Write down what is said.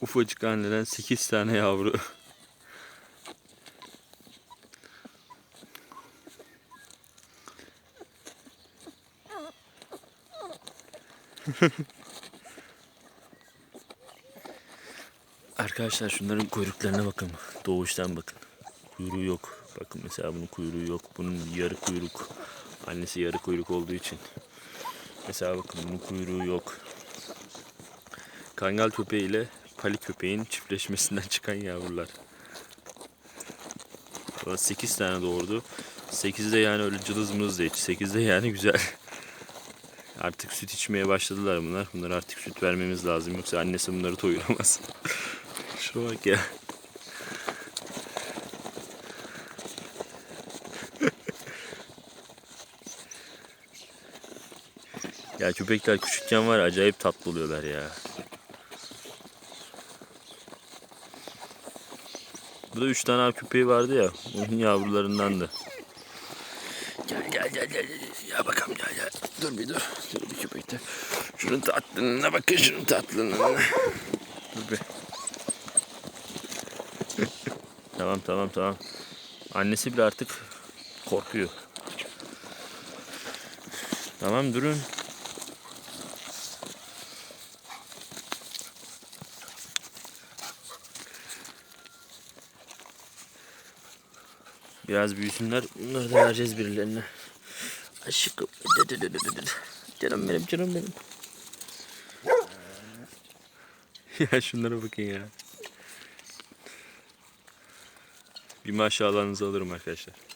Ufacık anneden 8 tane yavru. Arkadaşlar şunların kuyruklarına bakın. Doğuştan bakın. Kuyruğu yok. Bakın mesela bunun kuyruğu yok. Bunun yarı kuyruk. Annesi yarı kuyruk olduğu için. Mesela bakın bunun kuyruğu yok. Kangal köpeği ile pali köpeğin çiftleşmesinden çıkan yavrular. 8 tane doğurdu. 8'i de yani öyle cılız mılız değil. 8 de yani güzel. Artık süt içmeye başladılar bunlar. Bunlar artık süt vermemiz lazım. Yoksa annesi bunları doyuramaz. Şuna bak ya. ya köpekler küçükken var acayip tatlı oluyorlar ya. Burada üç tane av köpeği vardı ya. Onun yavrularındandı. Gel gel gel gel. Ya bakalım gel gel. Dur bir dur. Dur bir köpekte. Şunun tatlılığına bakın şunun tatlılığına. Dur bir. tamam tamam tamam. Annesi bile artık korkuyor. Tamam durun. Biraz büyüsünler. Bunları da vereceğiz birilerine. Aşkım. Canım benim canım benim. ya şunlara bakın ya. Bir maşallahınızı alırım arkadaşlar.